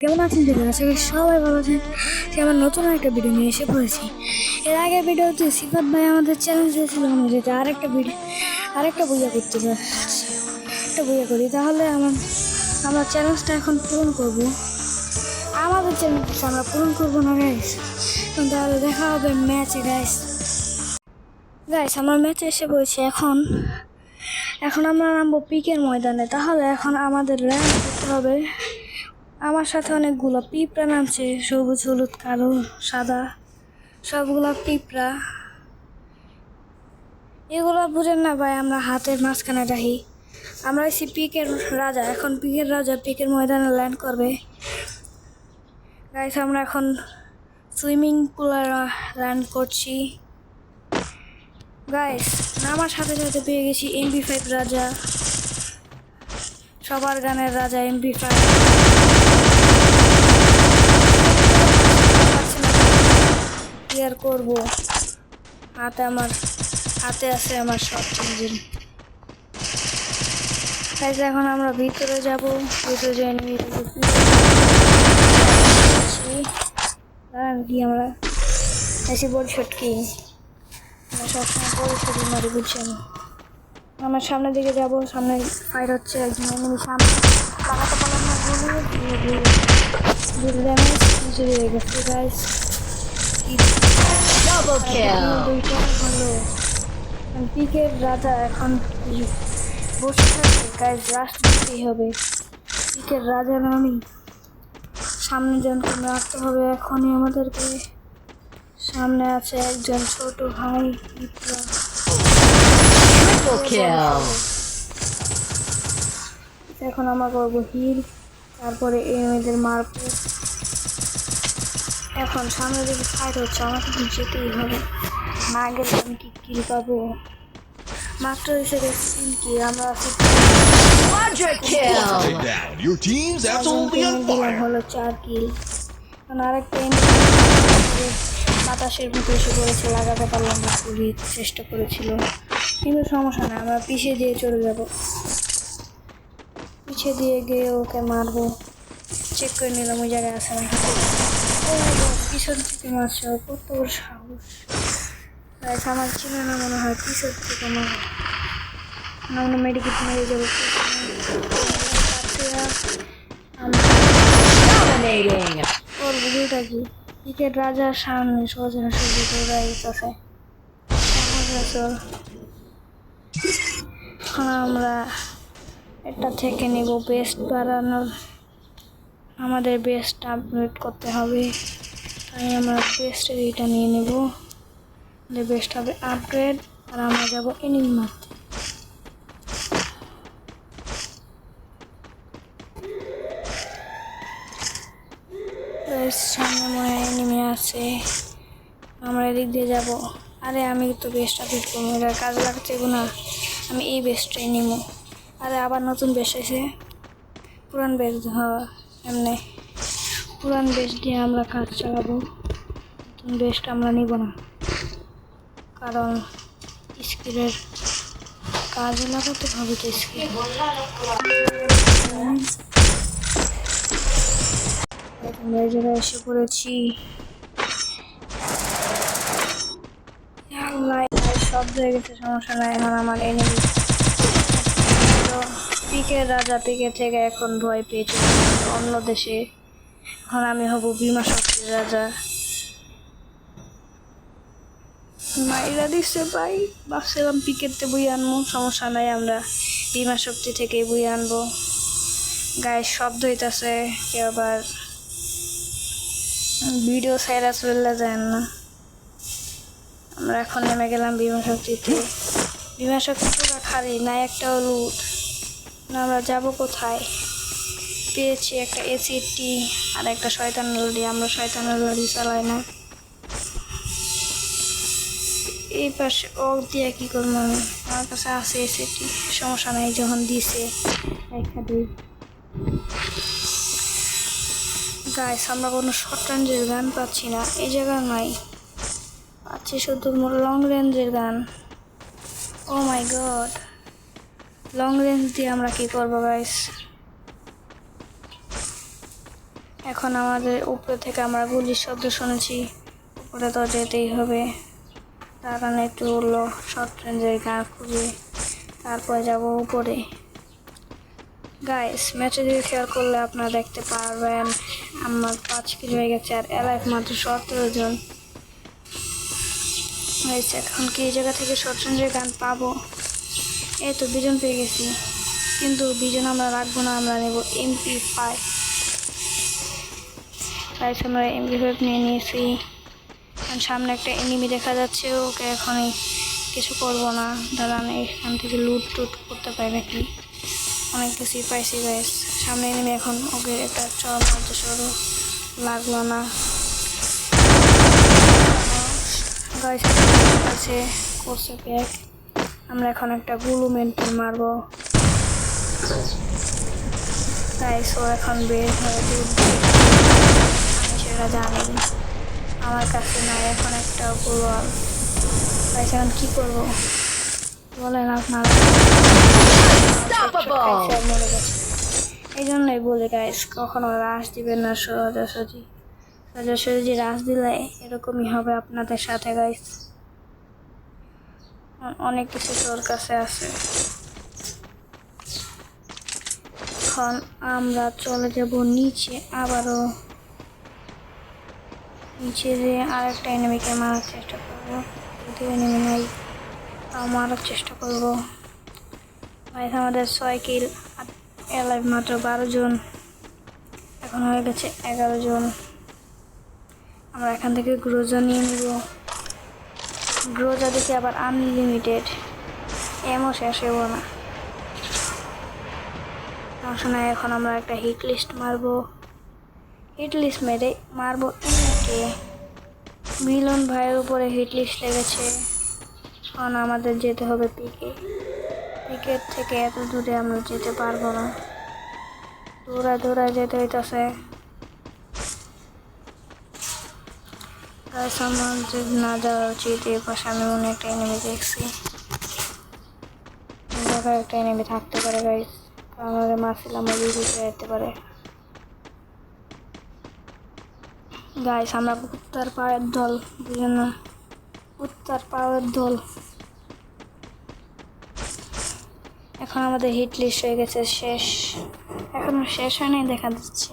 কেমন আছেন দিদি? আশা করি সবাই ভালো আছেন। সে আমার নতুন একটা ভিডিও নিয়ে এসে পড়েছি। এর আগে ভিডিওতে সিফাত ভাই আমাদের চ্যালেঞ্জ দিয়েছিল অনুযায়ী আরেকটা ভিডিও আরেকটা বইয়া করতে একটা বইয়া করি, তাহলে আমার, আমরা চ্যালেঞ্জটা এখন পূরণ করব। আমাদের চ্যালেঞ্জটা আমরা পূরণ করব না গাইস তাহলে দেখা হবে ম্যাচে গাইস গাইস আমার ম্যাচে এসে পড়েছি এখন। এখন আমরা নামবো পিকের ময়দানে। তাহলে এখন আমাদের র্যাঙ্ক করতে হবে। আমার সাথে অনেকগুলো পিঁপড়া নামছে, সবুজ, হলুদ, কালো, সাদা। সবগুলো পিঁপড়া। এগুলো বুঝেন না ভাই, আমরা হাতের মাঝখানে রাখি। আমরা হচ্ছি পিকের রাজা, এখন পিকের রাজা পিকের ময়দানে ল্যান্ড করবে। গাইস আমরা এখন সুইমিং পুলে ল্যান্ড করছি। গাইস নামার সাথে সাথে পেয়ে গেছি এমবি ফাইভ রাজা। সবার গানের রাজা এমবি ফাইভ ক্লিয়ার করব হাতে আমার হাতে আছে আমার সব ইঞ্জিন তাই এখন আমরা ভিতরে যাব ভিতরে যাই দাঁড়ান কি আমরা এসে বড়শট কি আমরা সবসময় বড়শটই মারি বুঝছেন আমার সামনের দিকে যাব সামনে ফাইট হচ্ছে একজন এনিমি সামনে লাগাতে পারলাম না বলে দুটো ড্যামেজ দিয়ে গেছে গাইস Double kill. পিকের রাজা এখন বসে থাকে গাইজ লাস্ট দিতেই হবে। পিকের রাজা আমি সামনে জনকে রাখতে হবে এখনই আমাদেরকে। সামনে আছে একজন ছোট ভাই। এখন আমরা করব হিল তারপরে এদের মারবো। এখন সামনে দিকে ফাইট হচ্ছে আমাকে যেতেই হবে। না গেলে আমি কি কিল পাবো? মাত্র হিসেবে স্কিল কি আমরা. হলো চার কিল আরেকটা বাতাসের মতো এসে পড়েছে লাগাতে পারলাম না খুবই চেষ্টা করেছিল। কিন্তু সমস্যা নেই আমরা পিছিয়ে দিয়ে চলে যাব। পিছিয়ে দিয়ে গিয়ে ওকে মারবো। চেক করে নিলাম ওই জায়গায় আছে নাকি? পিছন থেকে মারছে ও কত সাহস। গাইস, আমার ছিল না মনে হয় পিছন থেকে মার। আমরা মেডিকেট মেরে যাব. ওর ভিডিওটা কি? ক্রিকেট রাজার সামনে সোজা সোজা দৌড়া আছে চল এখন আমরা এটা থেকে নেব বেস্ট বাড়ানোর আমাদের বেস্ট আপগ্রেড করতে হবে। তাই আমরা বেস্টের এটা নিয়ে নেব। বেস্ট হবে আপগ্রেড আর আমরা যাব এনিমি মারতে বেশ, সামনে মনে হয় নেমে আছে। আমরা এদিক দিয়ে যাব। আরে আমি তো বেস্ট আপডেট করব এটা কাজে লাগছে না। আমি এই বেস্টটাই নিব। আরে আবার নতুন বেস্ট এসে পুরান বেস্ট হওয়া। এমনি পুরান বেস্ট দিয়ে আমরা কাজ চালাবো। নতুন বেস্ট আমরা নিব না। কারণ স্কিলের কাজে লাগাতে হবে তো স্কিল আমরা এসে পড়েছি। হয়ে গেছে সমস্যা নাই, এখন আমার এনিমি পিকের রাজা পিকে থেকে এখন ভয় পেয়েছে অন্য দেশে। এখন আমি হব বিমা শক্তির রাজা। মাইরা দিচ্ছে ভাই। ভাবছিলাম পিকেতে বই আনব, সমস্যা নাই আমরা। বিমা শক্তি থেকে বই আনব। গায়ে শব্দ হইতেছে, কেউ আবার ভিডিও সাইরাস চলে যায় না। আমরা এখন নেমে গেলাম বিমা শক্তিতে। বিমা শক্তি পুরো খালি না একটা লুট আমরা যাব কোথায়? পেয়েছি একটা এসিটি আর একটা শয়তান লড়ি আমরা শয়তান লড়ি চালাই না। এই পাশে ও দিয়ে কি করব আমি? আমার কাছে আছে এসিটি সমস্যা নাই, যখন দিছে একটা দিই। গাইস আমরা কোনো শর্ট রেঞ্জের গান পাচ্ছি না, এই জায়গা নাই। পাচ্ছি শুধু লং রেঞ্জের গান। Oh my god long range দিয়ে আমরা কি করব গাইস এখন আমাদের উপরে থেকে আমরা গুলির শব্দ শুনেছি। উপরে তো যেতেই হবে। তারা একটু উঠল শর্ট রেঞ্জের গান খুঁজে, তারপরে যাব উপরে। গাইস ম্যাচে দিয়ে খেয়াল করলে আপনারা দেখতে পারবেন, আমার পাঁচ কিলো হয়ে গেছে আর এলাইফ মাত্র সতেরো জন। এখন কি জায়গা থেকে শর্ট রেঞ্জের গান পাবো? এই তো বিজন পেয়ে গেছি। কিন্তু বিজন আমরা রাখব না, আমরা নেব এমপি ফাইভ তাই আমরা এমপি ফাইভ নিয়ে নিয়েছি। সামনে একটা এনিমি দেখা যাচ্ছে, ওকে এখনই কিছু করব না। দাঁড়ান, এখান থেকে লুট টুট করতে পারি নাকি? অনেক কিছুই পাইছি গাইস সামনে এনিমি এখন, ওকে একটা মারতে শুরু লাগল না। গাইস করছে আমরা এখন একটা গুলু মেন্টেন মারবো। গাইস ও এখন বের হয়ে আমি সেটা জানি আমার কাছে নাই এখন একটা গোয়াল গাইস এখন কী করব? বলেন আপনারা। গেছে। এই জন্যই বলি গাইস কখনো রাশ দিবেন না সোজাসুজি সোজাসুজি রাশ দিলে এরকমই হবে আপনাদের সাথে গাইস অনেক কিছু তোর কাছে আছে। এখন আমরা চলে যাব নিচে, আবারও নিচে যে আরেকটা এনিমিকে মারার চেষ্টা করব। যদি এনিমি নাই, তাও মারার চেষ্টা করব। গাইস আমাদের ছয় কিল এলাইভ মাত্র বারো জন। এখন হয়ে গেছে এগারো জন। আমরা এখান থেকে গ্রোজা নিয়ে নিব। গ্রোজা দেখি আবার আনলিমিটেড এমও শেষ হব না। সমস্যা নাই এখন আমরা একটা হিট লিস্ট মারবো। হিট লিস্ট মেরে মারবো এমকে মিলন ভাইয়ের উপরে হিট লিস্ট লেগেছে। এখন আমাদের যেতে হবে পিকে পিকের থেকে এত দূরে আমরা যেতে পারব না। দৌড়া দৌড়া যেতে হইতেছে। যে না যাওয়া উচিত এই পাশে আমি মনে একটা এনিমি দেখছি। জায়গায় একটা এনিমি থাকতে পারে গাইস ওই দিকে যেতে পারে। গাইস আমরা কুত্তার পায়ের দল বুঝলেন না। কুত্তার পায়ের দল। এখন আমাদের হিট লিস্ট হয়ে গেছে, শেষ। এখনও শেষ হয় নাই দেখা যাচ্ছে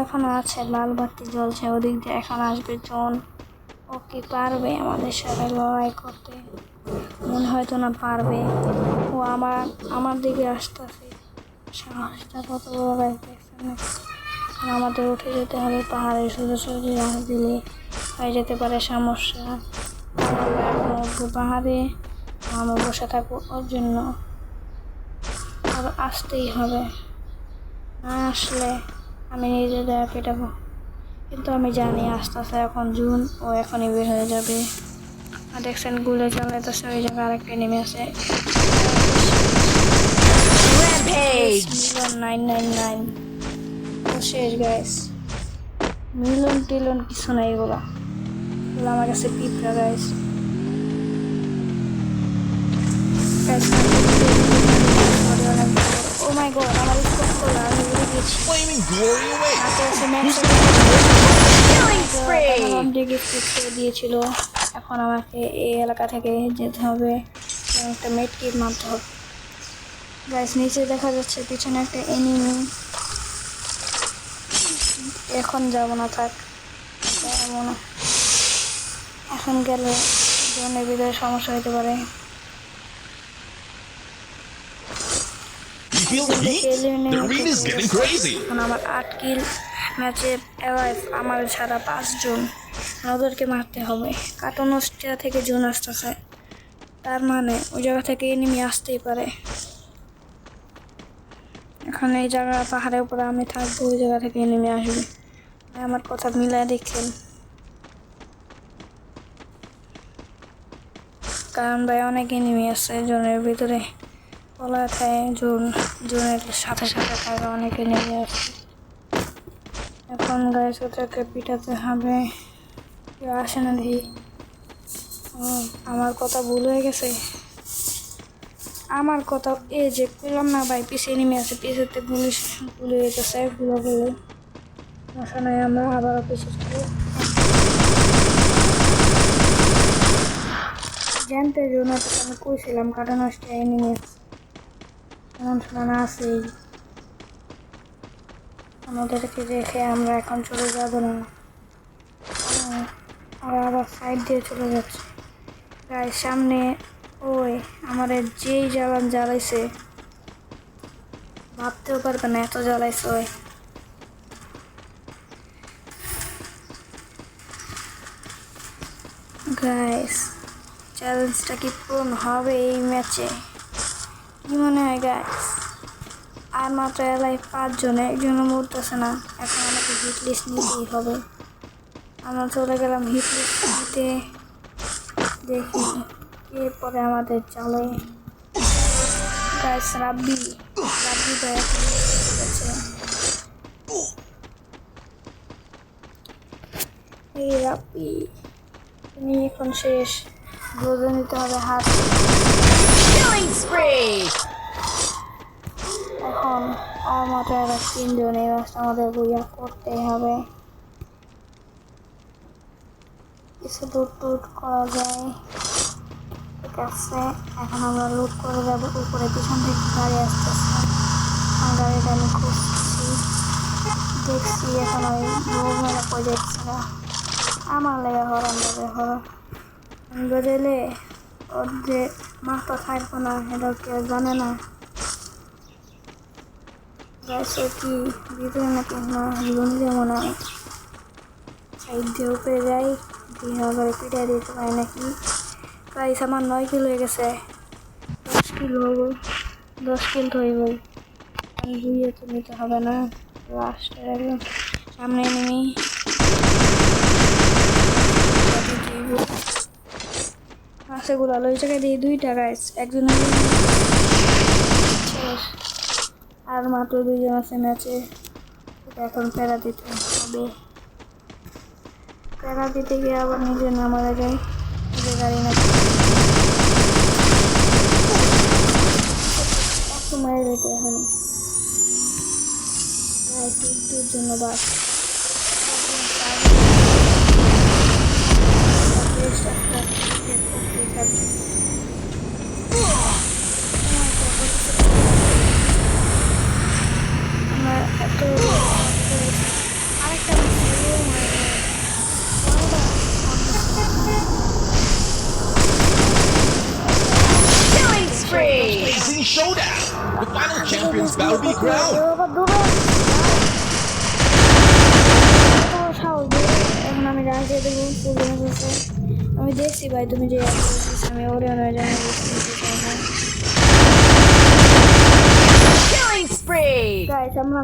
এখনও আছে, লাল বাতি জ্বলছে, ওদিক দিয়ে এখন আসবে জন ও কি পারবে আমাদের সাথে লড়াই করতে? মনে হয়তো না পারবে। ও আমার আমার দিকে আসতেছে। সাহসটা কত বড় আমাদের উঠে যেতে হবে পাহাড়ে, সোজা সোজা রাস দিলে হয়ে যেতে পারে সমস্যা। পাহাড়ে, আমরা বসে থাকব ওর জন্য। আর আসতেই হবে। না আসলে আমি নিজে দেয়া পেটাবো। কিন্তু আমি জানি আস্তে আস্তে এখন জুন ও এখনই বের হয়ে যাবে। আর দেখছেন গুলে চালাইতেছে ওই জায়গায় আরেকটা নেমে! মিলন নাইন নাইন নাইন শেষ গাইস মিলন টিলন কিছু নাই এগুলো। এগুলো আমার কাছে পিঁপড়া গাইস ও মাই গড আমার স্কোপ Flaming glory away! হাতে আছে ম্যাক্স Killing spree! দিয়েছিল এখন আমাকে এই এলাকা থেকে যেতে হবে এবং একটা মেট কিট মারতে হবে গাইস নিচে দেখা যাচ্ছে পিছনে একটা এনিমি এখন যাব না থাক যাব না এখন গেলে জীবনের ভিতরে সমস্যা হতে পারে এখন আমার আট কিল ম্যাচে অ্যালাইভ আমার ছাড়া পাঁচজন ওদেরকে মারতে হবে। কার্টুনস্টিয়া থেকে জুন আসতেছে। তার মানে ওই জায়গা থেকে এনিমি আসতেই পারে। এখন এই জায়গা পাহাড়ের উপরে আমি থাকব ওই জায়গা থেকে এনিমি আসবে। আমার কথা মিলাই দেখছেন কারণ ভাই অনেক এনিমি আছে জোনের ভিতরে। থাকে জোন জোনের সাথে সাথে থাকে অনেক এনিমি আছে এখন গায়ে ওটাকে পিটাতে হবে। কেউ আসে না দেখি। ও, আমার কথা ভুল হয়ে গেছে? আমার কথা এই যে পেলাম না ভাই পিছিয়ে নেমে আছে। পিছিয়ে পুলিশ ভুলে গেছে গুলো বলে। সমস্যা নাই আমরা আবার পিছিয়ে জানতে জন্য আমি কইছিলাম কারণ আসতে এনিমি শোনা আছেই। আমাদেরকে রেখে আমরা এখন চলে যাব না। আহ, ওরা আবার সাইড দিয়ে চলে যাচ্ছে। গায়ের সামনে ওই আমাদের যেই জ্বালান জ্বালাইছে ভাবতেও পারবে না এত জ্বালাইছে ওই। গাইস চ্যালেঞ্জটা কি পূরণ হবে এই ম্যাচে মনে হয় গাইস আর মাত্র এলাই পাঁচজন, একজনও মরতেছে না। এখন আমাকে হিট লিস্ট নিতেই হবে। আমরা চলে গেলাম হিট লিস্ট নিতে। দেখি কে পরে আমাদের চলে। গাইস রাব্বি। রাব্বি গেছে এই রাব্বি, তুমি এখন শেষ। বুঝে নিতে হবে হাত। Killing spree. এখন আমাদের আর তিনজন এই রাস্তা আমাদের বইয়া করতেই হবে। কিছু লুট টুট করা যায়। ঠিক আছে, এখন আমরা লুট করে যাব। উপরে পিছন থেকে গাড়ি আসতেছে। আমার গাড়িটা আমি খুঁজছি। দেখছি এখন ওই লোক মেলা কই দেখছি না আমার লেগে হরন বাজে হরন বাজাইলে ওর যে মাথা থাকব না এটা কেউ জানে না গাছে কি ভিতরে নাকি না লুন যেমন সাইড দিয়ে উপরে যাই দিয়ে আবার পিঠা দিতে পারি নাকি প্রাইস আমার নয় কিলো হয়ে গেছে দশ কিলো হব দশ কিলো হইব দুইয়ে তো নিতে হবে না লাস্টে একদম সামনে নেমি গুলাল ওই জায়গায় দিয়ে দুই টাকায় একজনের শেষ আর মাত্র দুইজন আছে ম্যাচে। এখন প্যারা দিতে হবে। প্যারা দিতে গিয়ে আবার নিজের না মারা যায় নিজের গাড়ি না মারা যেতে এখন। জন্য বাস এখন আমি রাখিয়ে দেবো আমি দেখছি ভাই তুমি যে আমি ওরে ওরা জানি আমরা